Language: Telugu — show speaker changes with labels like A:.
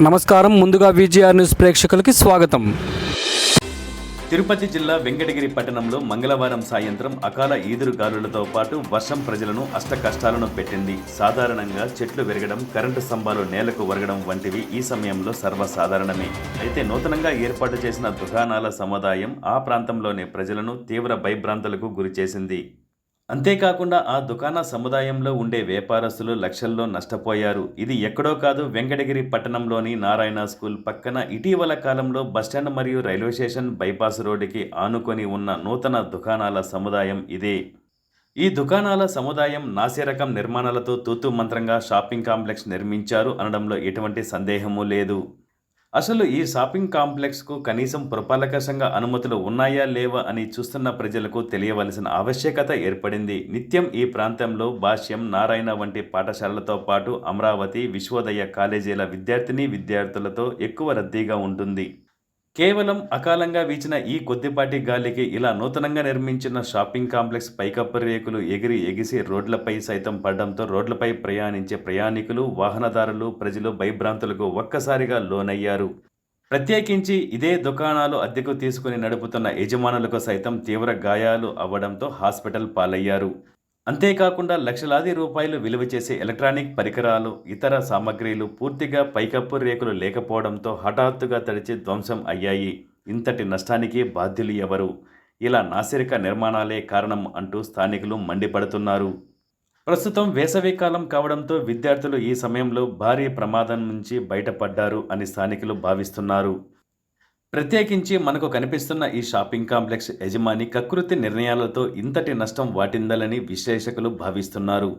A: నమస్కారం. ముందుగా విజిఆర్ న్యూస్ ప్రేక్షకులకి స్వాగతం.
B: తిరుపతి జిల్లా వెంకటగిరి పట్టణంలో మంగళవారం సాయంత్రం అకాల ఈదురుగాలులతో పాటు వర్షం ప్రజలను అష్ట కష్టాలను పెట్టింది. సాధారణంగా చెట్లు విరగడం కరెంటు స్తంభాలు నేలకు వరగడం వంటివి ఈ సమయంలో సర్వసాధారణమే. అయితే నూతనంగా ఏర్పాటు చేసిన దుకాణాల సముదాయం ఆ ప్రాంతంలోని ప్రజలను తీవ్ర భయభ్రాంతులకు గురిచేసింది. అంతేకాకుండా ఆ దుకాణ సముదాయంలో ఉండే వ్యాపారస్తులు లక్షల్లో నష్టపోయారు. ఇది ఎక్కడో కాదు వెంకటగిరి పట్టణంలోని నారాయణ స్కూల్ పక్కన ఇటీవల కాలంలో బస్టాండ్ మరియు రైల్వే స్టేషన్ బైపాస్ రోడ్డుకి ఆనుకొని ఉన్న నూతన దుకాణాల సముదాయం ఇదే. ఈ దుకాణాల సముదాయం నాసిరకం నిర్మాణాలతో తూతు మంత్రంగా షాపింగ్ కాంప్లెక్స్ నిర్మించారు అనడంలో ఎటువంటి సందేహము లేదు. అసలు ఈ షాపింగ్ కాంప్లెక్స్కు కనీసం పురపాలక సంఘ అనుమతులు ఉన్నాయా లేవా అని చూస్తున్న ప్రజలకు తెలియవలసిన ఆవశ్యకత ఏర్పడింది. నిత్యం ఈ ప్రాంతంలో భాష్యం నారాయణ వంటి పాఠశాలలతో పాటు అమరావతి విశ్వోదయ కాలేజీల విద్యార్థిని విద్యార్థులతో ఎక్కువ రద్దీగా ఉంటుంది. కేవలం అకాలంగా వీచిన ఈ కొద్దిపాటి గాలికి ఇలా నూతనంగా నిర్మించిన షాపింగ్ కాంప్లెక్స్ పైకప్పు రేకులు ఎగిరి ఎగిసి రోడ్లపై సైతం పడడంతో రోడ్లపై ప్రయాణించే ప్రయాణికులు వాహనదారులు ప్రజలు భయభ్రాంతులకు ఒక్కసారిగా లోనయ్యారు. ప్రత్యేకించి ఇదే దుకాణాలు అద్దెకు తీసుకుని నడుపుతున్న యజమానులకు సైతం తీవ్ర గాయాలు అవ్వడంతో హాస్పిటల్ పాలయ్యారు. అంతేకాకుండా లక్షలాది రూపాయలు విలువ చేసే ఎలక్ట్రానిక్ పరికరాలు ఇతర సామగ్రిలు పూర్తిగా పైకప్పు రేకులు లేకపోవడంతో హఠాత్తుగా తడిచి ధ్వంసం అయ్యాయి. ఇంతటి నష్టానికి బాధ్యులు ఎవరు? ఇలా నాసిరక నిర్మాణాలే కారణం అంటూ స్థానికులు మండిపడుతున్నారు. ప్రస్తుతం వేసవికాలం కావడంతో విద్యార్థులు ఈ సమయంలో భారీ ప్రమాదం నుంచి బయటపడ్డారు అని స్థానికులు భావిస్తున్నారు. ప్రత్యేకించి మనకు కనిపిస్తున్న ఈ షాపింగ్ కాంప్లెక్స్ యజమాని కకృతి నిర్ణయాలతో ఇంతటి నష్టం వాటిందలని విశ్లేషకులు భావిస్తున్నారు.